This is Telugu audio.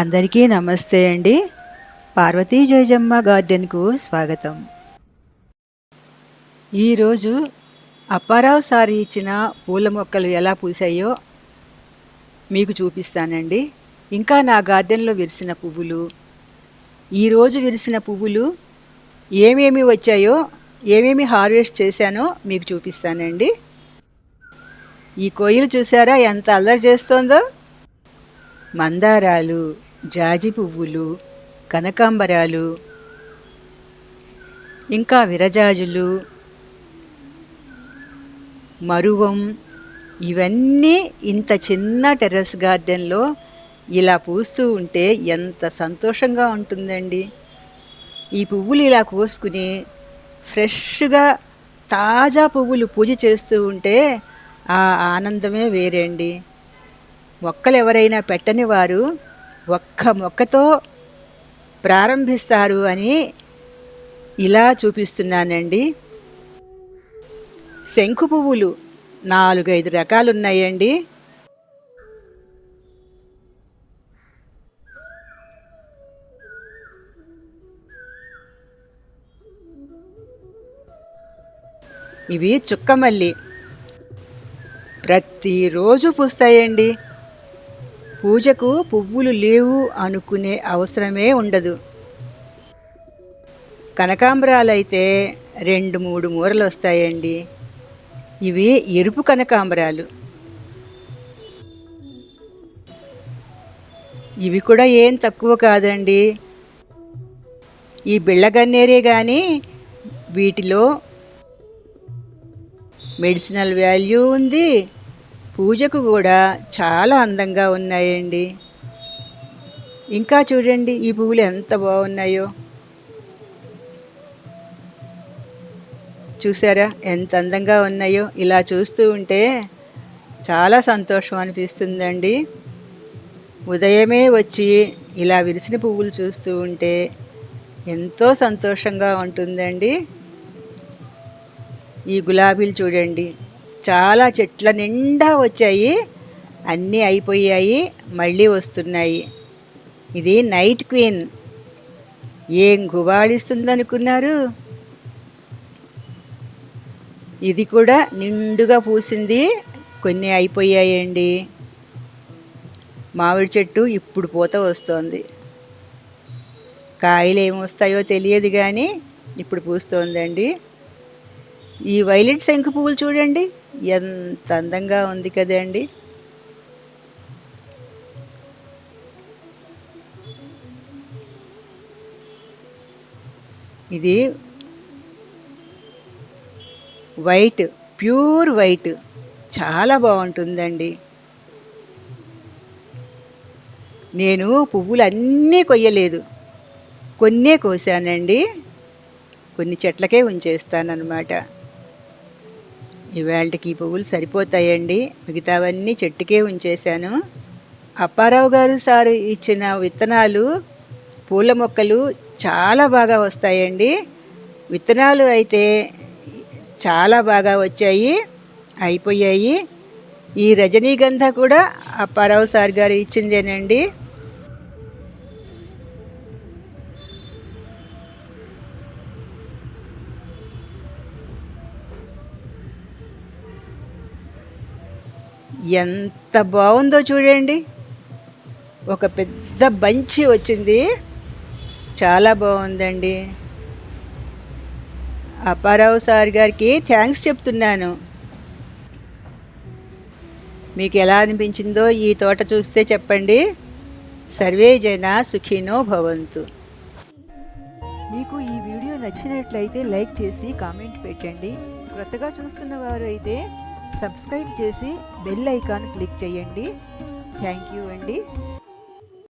అందరికీ నమస్తే అండి. పార్వతీ జయజమ్మ గార్డెన్కు స్వాగతం. ఈరోజు అప్పారావు సారి ఇచ్చిన పూల మొక్కలు ఎలా పూసాయో మీకు చూపిస్తానండి. ఇంకా నా గార్డెన్లో విరిసిన పువ్వులు ఈరోజు విరిసిన పువ్వులు ఏమేమి వచ్చాయో ఏమేమి హార్వెస్ట్ చేశానో మీకు చూపిస్తానండి. ఈ కోయిలు చూసారా? ఎంత అల్లరి చేస్తోందో! మందారాలు జాజి పువ్వులు కనకాంబరాలు ఇంకా విరజాజులు మరువం ఇవన్నీ ఇంత చిన్న టెర్రస్ గార్డెన్లో ఇలా పూస్తూ ఉంటే ఎంత సంతోషంగా ఉంటుందండి. ఈ పువ్వులు ఇలా కోసుకుని ఫ్రెష్గా తాజా పువ్వులు పూజ చేస్తూ ఉంటే ఆ ఆనందమే వేరండి. మొక్కలు ఎవరైనా పెట్టని వారు ఒక్క మొక్కతో ప్రారంభిస్తారు అని ఇలా చూపిస్తున్నానండి. శంకు పువ్వులు నాలుగైదు రకాలు ఉన్నాయండి ఇవి చుక్కమల్లి. ప్రతిరోజు పూస్తాయండి. పూజకు పువ్వులు లేవు అనుకునే అవసరమే ఉండదు. కనకాంబరాలైతే రెండు మూడు మూరలు వస్తాయండి. ఇవి ఎరుపు కనకాంబరాలు. ఇవి కూడా ఏం తక్కువ కాదండి. ఈ బిళ్ళగన్నేరే కానీ వీటిలో మెడిసినల్ వాల్యూ ఉంది. పూజకు కూడా చాలా అందంగా ఉన్నాయండి. ఇంకా చూడండి ఈ పువ్వులు ఎంత బాగున్నాయో. చూసారా ఎంత అందంగా ఉన్నాయో. ఇలా చూస్తూ ఉంటే చాలా సంతోషం అనిపిస్తుందండి. ఉదయమే వచ్చి ఇలా విరిసిన పువ్వులు చూస్తూ ఉంటే ఎంతో సంతోషంగా ఉంటుందండి. ఈ గులాబీలు చూడండి చాలా చెట్ల నిండా వచ్చాయి. అన్నీ అయిపోయాయి. మళ్ళీ వస్తున్నాయి. ఇది నైట్ క్వీన్. ఏం గుబాళిస్తుందనుకున్నారు ఇది కూడా నిండుగా పూసింది. కొన్ని అయిపోయాయండి. మామిడి చెట్టు ఇప్పుడు పూత వస్తోంది. కాయలు ఏమొస్తాయో తెలియదు కానీ ఇప్పుడు పూస్తోందండి. ఈ వైలెట్ శంకు పువ్వులు చూడండి. ఎంత అందంగా ఉంది కదండి ఇది వైట్ ప్యూర్ వైట్. చాలా బాగుంటుందండి. నేను పువ్వులు అన్నీ కొయ్యలేదు. కొన్నే కోసానండి. కొన్ని చెట్లకే ఉంచేస్తానన్నమాట. ఇవాళకి ఈ పువ్వులు సరిపోతాయండి. మిగతావన్నీ చెట్టుకే ఉంచేశాను. అప్పారావు గారు సారు ఇచ్చిన విత్తనాలు పూల మొక్కలు చాలా బాగా వస్తాయండి. విత్తనాలు అయితే చాలా బాగా వచ్చాయి అయిపోయాయి. ఈ రజనీగంధ కూడా అప్పారావు సార్ గారు ఇచ్చిందేనండి. ఎంత బాగుందో చూడండి. ఒక పెద్ద బంచి వచ్చింది. చాలా బాగుందండి. అప్పారావు సార్ గారికి థ్యాంక్స్ చెప్తున్నాను. మీకు ఎలా అనిపించిందో ఈ తోట చూస్తే చెప్పండి. సర్వే జన సుఖినో భవంతు. మీకు ఈ వీడియో నచ్చినట్లయితే లైక్ చేసి కామెంట్ పెట్టండి. క్రొత్తగా చూస్తున్న వారు అయితే సబ్స్క్రైబ్ చేసి బెల్ ఐకాన్ క్లిక్ చేయండి. థ్యాంక్ యూ అండి.